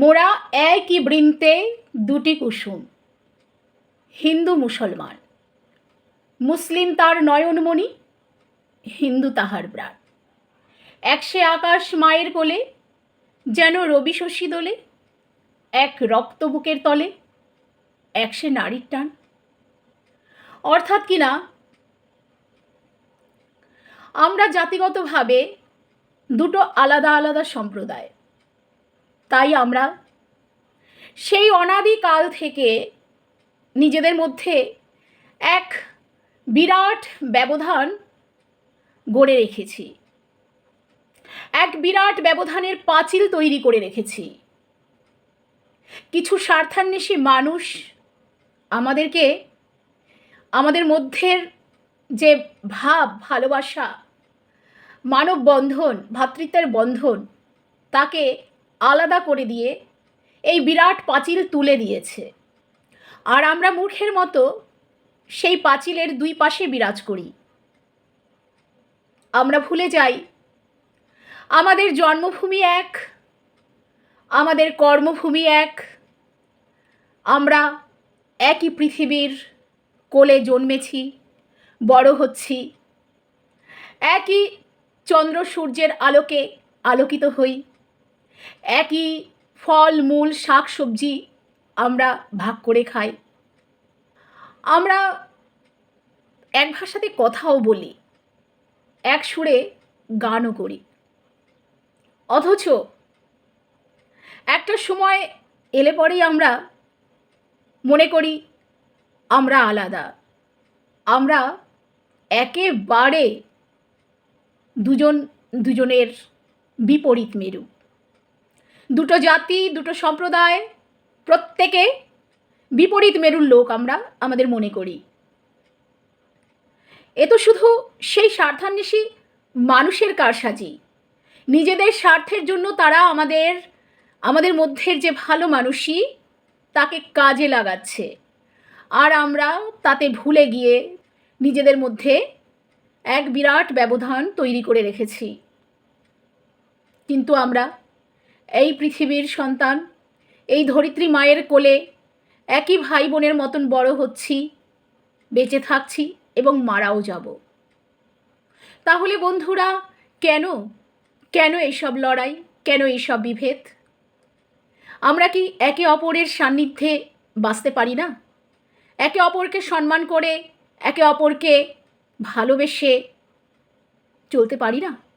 মোরা একই বৃন্তে দুটি কুসুম, হিন্দু মুসলমান। মুসলিম তার নয়নমণি, হিন্দু তাহার প্রাণ একসে আকাশ মায়ের কোলে, যেন রবি শশী দোলে। এক রক্ত বুকের তলে, একসে নারীর টান। অর্থাৎ কিনা আমরা জাতিগতভাবে দুটো আলাদা আলাদা সম্প্রদায়। তাই আমরা সেই অনাদিকাল থেকে নিজেদের মধ্যে এক বিরাট ব্যবধান গড়ে রেখেছি। এক বিরাট ব্যবধানের পাঁচিল তৈরি করে রেখেছি। কিছু স্বার্থান্বেষী মানুষ আমাদেরকে, আমাদের মধ্যের যে ভাব, ভালোবাসা মানব বন্ধন ভ্রাতৃত্বের বন্ধন, তাকে আলাদা করে দিয়ে এই বিরাট পাঁচিল তুলে দিয়েছে। আর আমরা মূর্খের মতো সেই পাঁচিলের দুই পাশে বিরাজ করি। আমরা ভুলে যাই, আমাদের জন্মভূমি এক, আমাদের কর্মভূমি এক, আমরা একই পৃথিবীর কোলে জন্মেছি, বড় হচ্ছি, একই চন্দ্র সূর্যের আলোকে আলোকিত হই। একই ফল, মূল, শাক, সবজি আমরা ভাগ করে খাই। আমরা এক ভাষাতে কথাও বলি, এক সুরে গানও করি। অথচ একটা সময় এলে পরেই আমরা মনে করি আমরা আলাদা। আমরা একেবারে দুজন, দুজনের বিপরীত মেরু। দুটো জাতি, দুটো সম্প্রদায়, প্রত্যেকে বিপরীত মেরুর লোক আমরা, আমাদের মনে করি। এ তো শুধু সেই স্বার্থান্বেষী মানুষের কারসাজি। নিজেদের স্বার্থের জন্য তারা আমাদের আমাদের মধ্যের যে ভালো মানুষই, তাকে কাজে লাগাচ্ছে। আর আমরা তাতে ভুলে গিয়ে নিজেদের মধ্যে এক বিরাট ব্যবধান তৈরি করে রেখেছি। কিন্তু আমরা এই পৃথিবীর সন্তান, এই ধরিত্রী মায়ের কোলে একই ভাই বোনের মতন বড় হচ্ছি, বেঁচে থাকছি এবং মারাও যাব। তাহলে বন্ধুরা, কেন? কেন এইসব লড়াই? কেন এইসব বিভেদ? আমরা কি একে অপরের সান্নিধ্যে বাঁচতে পারি না? একে অপরকে সম্মান করে, একে অপরকে ভালোবেসে চলতে পারি না?